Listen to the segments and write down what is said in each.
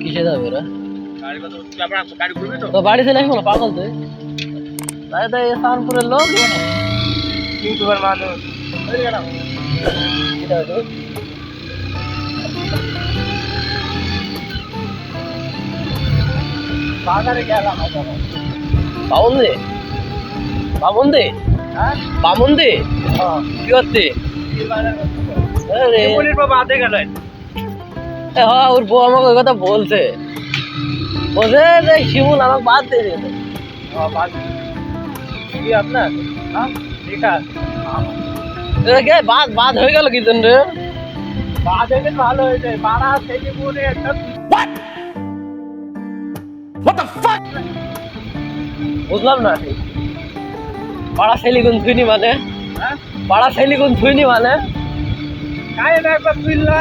কিসে যাবে ওরা? তো? বাড়ি চলে আসব পাগল তুই? তাই লোক ইউটিউবার মানুষ? বাজারে গেলাম বামন দে বামন দে বামন দে কি করতে? বাবা আধে গেলেন হ্যাঁ ওর বউ আমাকে ওই কথা বলছে। বলছে যে শিমুল আমাকে বাদ দিয়ে দিয়েছে কি আপনার? হ্যাঁ ঠিক আছে বাদ বাদ হয়ে গেল কি জন্য রে? বাদ হয়ে ভালো হয়েছে পাড়া থেকে পুরে একটা বুঝলাম না। পাড়া ছেলিগুন থুইনি মানে? হ্যাঁ? পাড়া ছেলিগুন থুইনি মানে? না একবার তুললা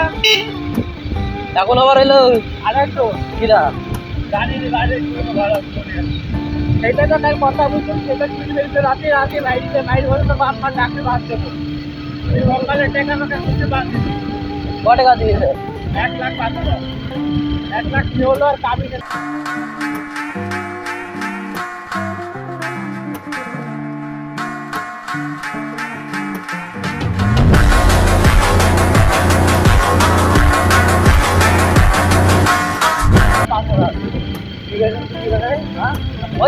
এখন আবার এলো একটু কিরা? করে সেটা তো তার কথা বলছেন সেটা তুই ফেলতে রাতে রাতে বাইরে বাইরে হলে তো বাপ মা ডাকতে এই সকালে টাকা টাকা করতে বাদ ক টাকা দিয়েছে? এক লাখ পাঁচ হাজার এক লাখ কি হলো আর কাবিনে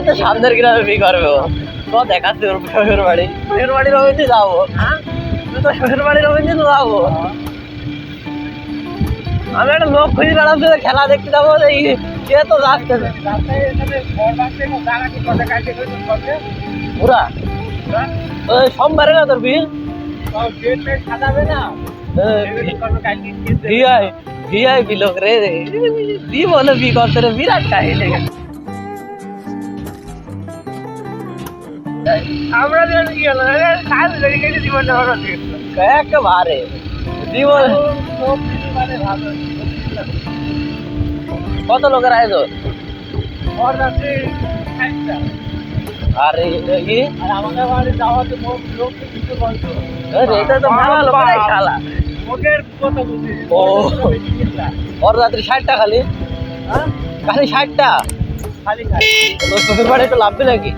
তো সামনের গ্রামে বিয়ে করবে ও। তো দেখাচ্ছে ওর শ্বশুর বাড়ি। শ্বশুর বাড়ির যাব। তো শ্বশুর বাড়ির অভিনয় তো যাব। আমি একটা লোক খুঁজে বেড়াচ্ছি খেলা দেখতে যাব এই কে তো যাচ্ছে। পুরা সোমবারে না তোর বিয়ে? সাজাবে না। ভিআইপি লোক রে। দি বলে বি করতে রে বিরাট কাহিনী। আমরা যেন কি হলো কাজ লেগে গেছে জীবনটা ভালো একেবারে। জীবন কত লোকের আয়োজন? আর কি আমাদের বাড়ি যাওয়াতে লোক লোক কিছু বলতো এটা তো ভালো লোকেরাই শালা ও। ওর রাত্রি ষাটটা খালি? হ্যাঁ? খালি ষাটটা? খালি তোর শ্বশুর বাড়ি একটু লাভবি নাকি?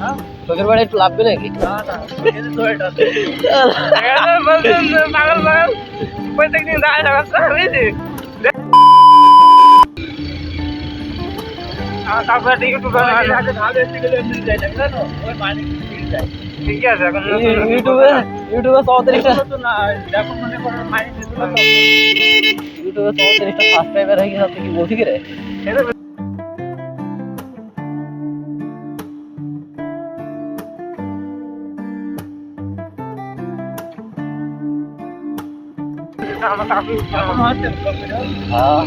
হ্যাঁ? শ্বশুর বাড়ি একটু লাভবি নাকি? প্রত্যেকদিন তারপরে ঠিক আছে এখন ইউটিউবে ইউটিউবে চৌত্রিশটা ইউটিউবে চৌত্রিশটা সাবস্ক্রাইবার হয়ে গেছে কি বলছি কি রে? হ্যাঁ।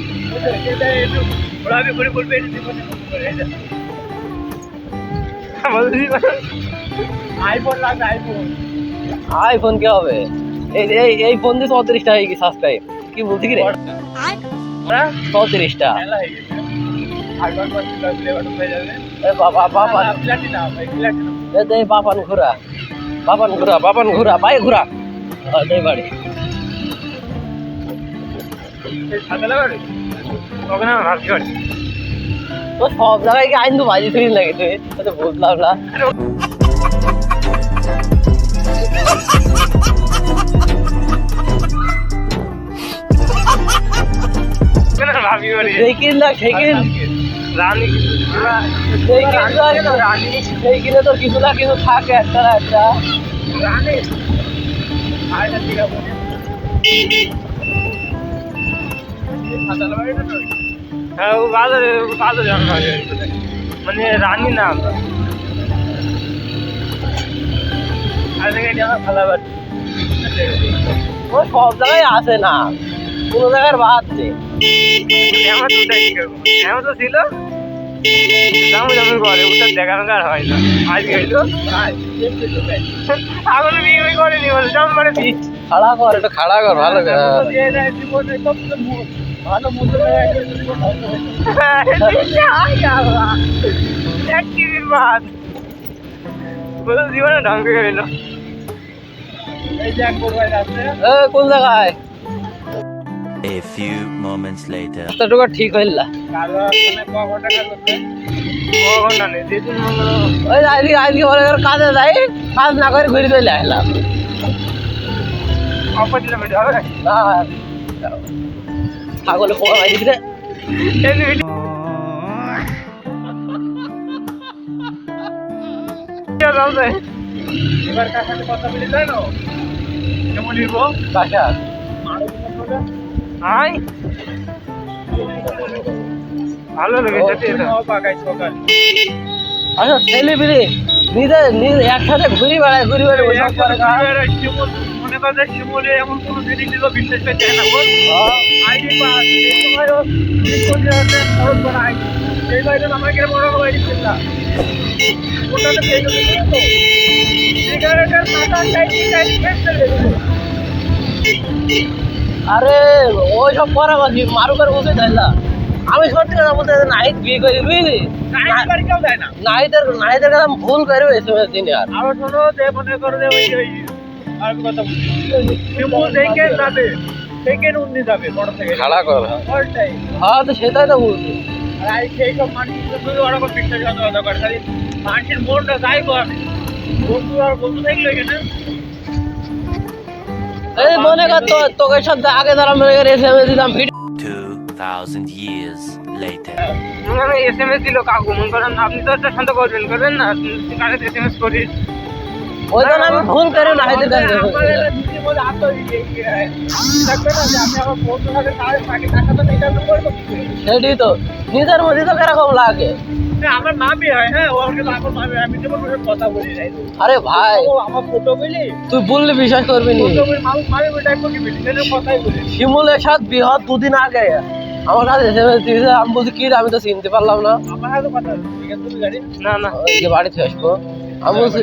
আইফোন লাগবে, আইফোন। আইফোন কে হবে? এই এই এই ফোন দিয়ে চৌত্রিশটা হয়ে গেছে সাবস্ক্রাইব কি বলছি কি রে? চৌত্রিশটা। হয়ে ভাই দে বাপান ঘোরা। বাপান ঘোরা বাপান ঘোরা বাই ঘোরা। তো সব জায়গায় আইন তো বাজি থুই লাগে তুই? বুঝলাম না। ওখানে ভাবি বাড়ি সেই কিন না সেই রানী। তো কিছু না কিছু থাকে একটা না একটা। রানী। হ্যাঁ বাজারে বাজারে মানে রানী নাম। ও সব জায়গায় আসে না। কোনো জায়গার বাদ নেই আমার তো ছিল। দামি দামি করে ওটা আর হয় না। আজ বিয়ে বিয়ে করেনি বলে জম করে দিই খাড়া কর। একটু খাড়া কর ভালো করে। ভালো মূল্য এক কেজির ভাত। বলে জীবনে গেল কোন জায়গায়? A few moments later. রাস্তাটুকু ঠিক হইলা হলো ওই আজকে আজকে কাজে যাই কাজ না করে ঘুরে চলে আসলাম। হবে? না এবার কার সাথে কথা বলি জানো কেমন নিব? কাকা। আই ভালো লেগেছে এটা। পাকাই সকাল আচ্ছা ছেলে বিলি নিজে নিজে একসাথে ঘুরি বেড়ায় ঘুরি বেড়ায়। মনে করে শিমুলে এমন কোনো জিনিস দিল বিশ্বাস করতে না। আইডি পাস এই সময় ও ঠিক করে আছে খরচ করা আইডি আরে ওই সব করা বাকি মারু করে বসে যাইলা আমি সত্যি কথা বলতে নাহিদ বিয়ে করি বুঝলি? না নাহিদের নাহিদের কথা ভুল করে এসএমএস দিনে আর। আরও শোনো যে মনে করো যে ওই ওই আর কথা বলি। দেখে যাবে? দেখে উন্নি যাবে বড় থেকে? খাড়া কর। হ্যাঁ তো সেটাই তো বলছি। আর এই সেই সব মানুষগুলো শুধু ওরা কোনো খালি মানুষের মনটা যাই কর। বন্ধু আর বন্ধু থাকলে এখানে। এই মনে কর তো তোকে সাথে আগে ধরা মনে করে এসএমএস দিতাম ভিডিও 2,000 years later. আমি এস এম এস দিল কাকু মনে করেন আপনি তো একটা শান্ত করবেন করবেন না? কারে এস এম এস করিস? ওই জন্য আমি ভুল করে না টাকা তো। নিজের মধ্যে তো কীরকম লাগে? হ্যাঁ, আমার মামি হয় হ্যাঁ আমি কথা বলি আরে ভাই আমার ফটো বলি তুই বললে বিশ্বাস করবি নি। শিমুলের সাথে বিহত দুদিন আগে। আমার কাছে এসএমএস দিয়েছে আমি বলছি কি আমি তো চিনতে পারলাম না। আমার কথা না না বাড়িতে আসব। আমি বলছি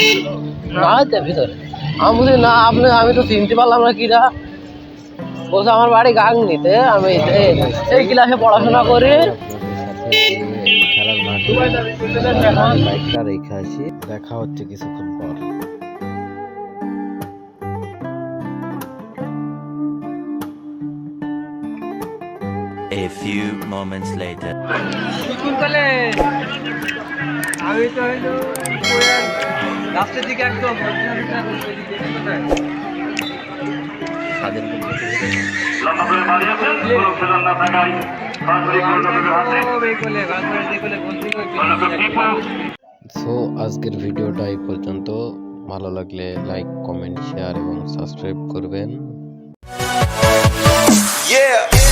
না ভিতরে। আমি বলছি না আপনি আমি তো চিনতে পারলাম না কিরা। বলছে আমার বাড়ি গাং নিতে আমি এই- এই ক্লাসে পড়াশোনা করি। খেলার মাঠে বাইকটা রেখে আসি দেখা হচ্ছে কিছুক্ষণ পর। A few moments later. So আজকের ভিডিওটা এই পর্যন্ত ভালো লাগলে লাইক কমেন্ট শেয়ার এবং সাবস্ক্রাইব করবেন Yeah.